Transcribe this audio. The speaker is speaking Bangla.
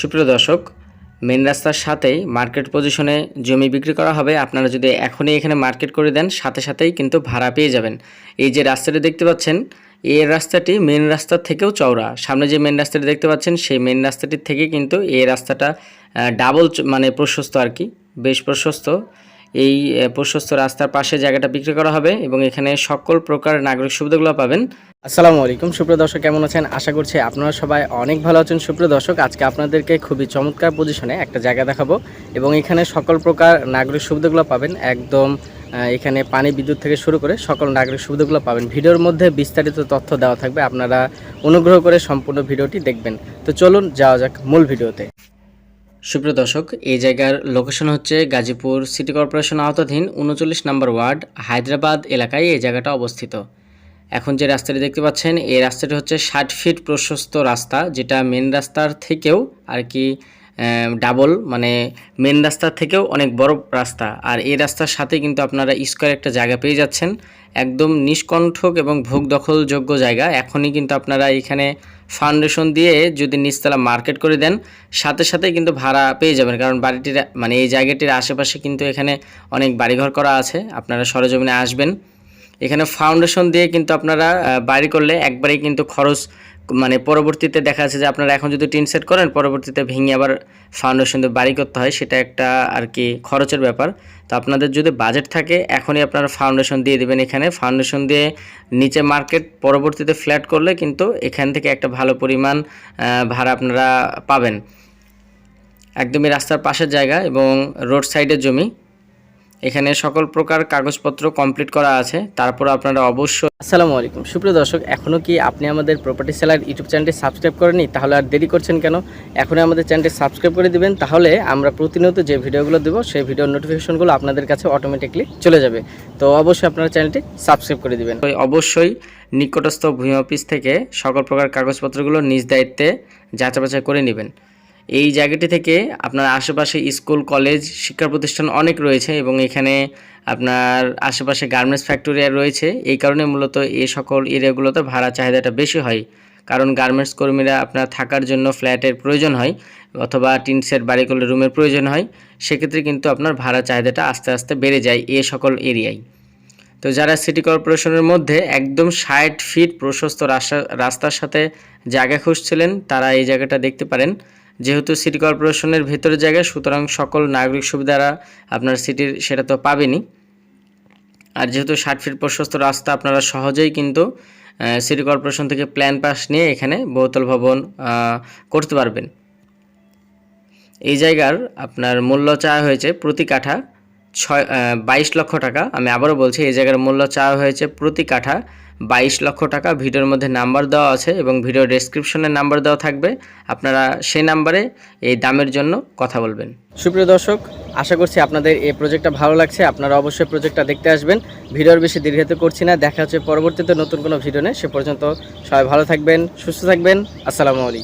সুপ্রিয় দর্শক মেন রাস্তার সাথেই মার্কেট পজিশনে জমি বিক্রি করা হবে। আপনারা যদি এখনই এখানে মার্কেট করে দেন, সাথে সাথেই কিন্তু ভাড়া পেয়ে যাবেন। এই যে রাস্তাটি দেখতে পাচ্ছেন, এই রাস্তাটি মেন রাস্তা থেকেও চওড়া। সামনে যে মেন রাস্তাটি দেখতে পাচ্ছেন, সেই মেন রাস্তাটির থেকে কিন্তু এই রাস্তাটা ডাবল মানে প্রশস্ত আর কি, বেশ প্রশস্ত। এই প্রশস্ত রাস্তার পাশে জায়গাটা বিক্রি করা হবে এবং এখানে সকল প্রকার নাগরিক সুবিধাগুলো পাবেন। আসসালামু আলাইকুম, সুপ্রিয় দর্শক, কেমন আছেন? আশা করছি আপনারা সবাই অনেক ভালো আছেন। সুপ্রিয় দর্শক, আজকে আপনাদেরকে খুবই চমৎকার পজিশনে একটা জায়গা দেখাবো এবং এখানে সকল প্রকার নাগরিক সুবিধাগুলো পাবেন। একদম এখানে পানি বিদ্যুৎ থেকে শুরু করে সকল নাগরিক সুবিধাগুলো পাবেন। ভিডিওর মধ্যে বিস্তারিত তথ্য দেওয়া থাকবে। আপনারা অনুগ্রহ করে সম্পূর্ণ ভিডিওটি দেখবেন। তো চলুন, যাওয়া যাক মূল ভিডিওতে। সুপ্রিয় দর্শক, এই জায়গার লোকেশন হচ্ছে গাজীপুর সিটি কর্পোরেশন আওতাধীন উনচল্লিশ নম্বর ওয়ার্ড, হায়দ্রাবাদ এলাকায় এই জায়গাটা অবস্থিত। এখন যে রাস্তাটি দেখতে পাচ্ছেন, এই রাস্তাটি হচ্ছে ষাট ফিট প্রশস্ত রাস্তা, যেটা মেন রাস্তার থেকেও আর কি ডাবল মানে মেন রাস্তার থেকেও অনেক বড় রাস্তা। আর এই রাস্তার সাথে কিন্তু আপনারা স্কোয়ার একটা জায়গা পেয়ে যাচ্ছেন। একদম নিষ্কণ্ঠক এবং ভোগ দখলযোগ্য জায়গা। এখনই কিন্তু আপনারা এখানে ফাউন্ডেশন দিয়ে যদি নিচতলা মার্কেট করে দেন, সাথে সাথে কিন্তু ভাড়া পেয়ে যাবেন। কারণ বাড়িটির মানে এই জায়গাটির আশেপাশে কিন্তু এখানে অনেক বাড়িঘর করা আছে। আপনারা সরজমিনে আসবেন। ফাউন্ডেশন দিয়ে কিন্তু আপনারা বাড়ি করলে একবারেই কিন্তু খরচ মানে পরবর্তীতে দেখা যাচ্ছে যে আপনারা এখন যদি টিন সেট করেন, পরবর্তীতে ভেঙে আবার ফাউন্ডেশন দিয়ে বাড়ি করতে হয়, সেটা একটা আর কি খরচের ব্যাপার। তো আপনাদের যদি বাজেট থাকে, এখনই আপনারা ফাউন্ডেশন দিয়ে দেবেন এখানে। ফাউন্ডেশন দিয়ে নিচে মার্কেট পরবর্তীতে ফ্ল্যাট করলে কিন্তু এখান থেকে একটা ভালো পরিমাণ ভাড়া আপনারা পাবেন। একদমই রাস্তার পাশের জায়গা এবং রোড সাইডের জমি। এখানে সকল প্রকার কাগজপত্র কমপ্লিট করা আছে। তারপর আপনারা অবশ্যই আসসালামু আলাইকুম। সুপ্রিয় দর্শক এখনও কি আপনি আমাদের প্রপার্টি সেলার ইউটিউব চ্যানেলটি সাবস্ক্রাইব করেনি তাহলে আর দেরি করছেন কেন? এখনই আমাদের চ্যানেলটি সাবস্ক্রাইব করে দিবেন তাহলে আমরা প্রতিনিয়ত যে ভিডিওগুলো দেবো সেই ভিডিওর নোটিফিকেশনগুলো আপনাদের কাছে অটোমেটিকলি চলে যাবে। তো অবশ্যই আপনারা চ্যানেলটি সাবস্ক্রাইব করে দিবেন। অবশ্যই নিকটস্থ ভূমি অফিস থেকে সকল প্রকার কাগজপত্রগুলো নিজ দায়িত্বে যাচাই বাছাই করে নেবেন। এই জায়গাটি থেকে আপনার আশেপাশে স্কুল, কলেজ, শিক্ষা প্রতিষ্ঠান অনেক রয়েছে এবং এখানে আপনার আশেপাশে গার্মেন্টস ফ্যাক্টরি রয়েছে। এই কারণে মূলত এই সকল এরিয়াগুলোতে ভাড়া চাহিদাটা বেশি হয়। কারণ গার্মেন্টস কর্মীরা আপনার থাকার জন্য ফ্ল্যাটের প্রয়োজন হয় অথবা টিন সেট বাড়ি করলে রুমের প্রয়োজন হয়। সেক্ষেত্রে কিন্তু আপনার ভাড়া চাহিদাটা আস্তে আস্তে বেড়ে যায় এ সকল এরিয়ায়। তো যারা সিটি কর্পোরেশনের মধ্যে একদম ষাট ফিট প্রশস্ত রাস্তা, রাস্তার সাথে জায়গা খুঁজছিলেন, তারা এই জায়গাটা দেখতে পারেন। যেহেতু সিটি কর্পোরেশনের ভেতরের জায়গায়, সুতরাং সকল নাগরিক সুবিধারা আপনার সিটির সেটা তো পাবেনই। আর যেহেতু ষাট ফিট প্রশস্ত রাস্তা, আপনারা সহজেই কিন্তু সিটি কর্পোরেশন থেকে প্ল্যান পাস নিয়ে এখানে বহুতল ভবন করতে পারবেন। এই জায়গার আপনার মূল্য চাওয়া হয়েছে প্রতি কাঠা ছয় বাইশ লক্ষ টাকা। আমি আবারও বলছি, এই জায়গার মূল্য চাওয়া হয়েছে প্রতি কাঠা। বাইশ লক্ষ টাকা, ভিডিওর মধ্যে নাম্বার দেওয়া আছে এবং ভিডিও ডেসক্রিপশনে নাম্বার দেওয়া থাকবে। আপনারা সেই নাম্বারে এই দামের জন্য কথা বলবেন। সুপ্রিয় দর্শক, আশা করছি আপনাদের এই প্রজেক্টটা ভালো লাগছে। আপনারা অবশ্যই প্রজেক্টটা দেখতে আসবেন। ভিডিওর বেশি দীর্ঘায়িত করছি না। দেখা হচ্ছে পরবর্তীতে নতুন কোনো ভিডিও নেই সে পর্যন্ত সবাই ভালো থাকবেন, সুস্থ থাকবেন। আসসালামু আলাইকুম।